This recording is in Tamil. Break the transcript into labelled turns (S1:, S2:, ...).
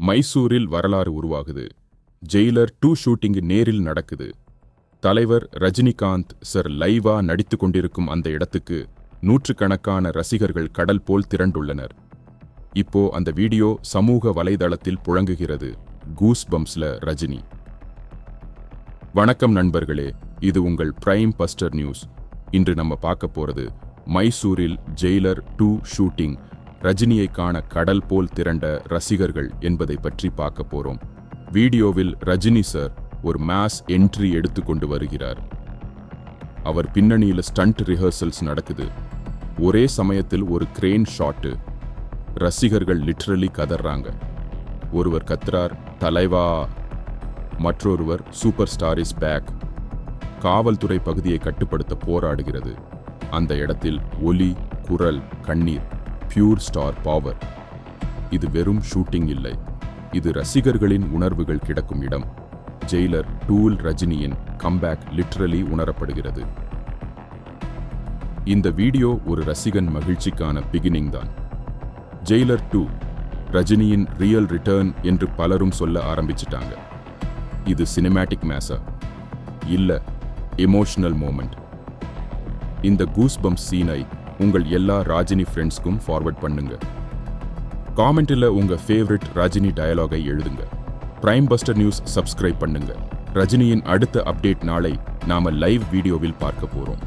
S1: மைசூரில் வரலாறு உருவாகுது. ஜெயிலர் டூ ஷூட்டிங் நேரில் நடக்குது. தலைவர் ரஜினிகாந்த் சர் லைவா நடித்து கொண்டிருக்கும் அந்த இடத்துக்கு நூற்றுக்கணக்கான ரசிகர்கள் கடல் போல் திரண்டுள்ளனர். இப்போ அந்த வீடியோ சமூக வலைதளத்தில் புழங்குகிறது. கூஸ் பம்ப்ஸ்ல ரஜினி. வணக்கம் நண்பர்களே இது உங்கள் பிரைம் பஸ்டர் நியூஸ் இன்று நம்ம பார்க்க போறது மைசூரில் ஜெயிலர் டூ ஷூட்டிங் ரஜினியை காண கடல் போல் திரண்ட ரசிகர்கள் என்பதை பற்றி பார்க்க போறோம். வீடியோவில் ரஜினி சார் ஒரு மாஸ் என்ட்ரி எடுத்துக்கொண்டு வருகிறார். அவர் பின்னணியில் ஸ்டண்ட் ரிஹர்சல்ஸ் நடக்குது. ஒரே சமயத்தில் ஒரு கிரேன் ஷாட்டு ரசிகர்கள் லிட்ரலி கதறாங்க ஒருவர் கத்துறார் தலைவா! மற்றொருவர் சூப்பர் ஸ்டார் இஸ் பேக்! காவல்துறை பகுதியை கட்டுப்படுத்த போராடுகிறது. அந்த இடத்தில் ஒலி குரல் கண்ணீர். Pure star power. இது வெறும் ஷூட்டிங் இல்லை. இது ரசிகர்களின் உணர்வுகள் கிடக்கும் இடம். ஜெயிலர் டூல் ரஜினியின் கம்பேக் லிட்ரலி உணரப்படுகிறது. இந்த வீடியோ ஒரு ரசிகன் மகிழ்ச்சிக்கான பிகினிங் தான். ஜெயிலர் டூ ரஜினியின் ரியல் ரிட்டர்ன் என்று பலரும் சொல்ல ஆரம்பிச்சிட்டாங்க. இது சினிமேட்டிக் மேசா இல்ல எமோஷனல் மோமெண்ட் இந்த கூஸ்பம் சீனை உங்கள் எல்லா ராஜினி ஃப்ரெண்ட்ஸ்க்கும் ஃபார்வர்ட் பண்ணுங்க. காமெண்ட்டில் உங்கள் ஃபேவரட் ரஜினி டயலாகை எழுதுங்க. பிரைம் பஸ்டர் நியூஸ் சப்ஸ்கிரைப் பண்ணுங்க. ரஜினியின் அடுத்த அப்டேட் நாளை நாம லைவ் வீடியோவில் பார்க்க போகிறோம்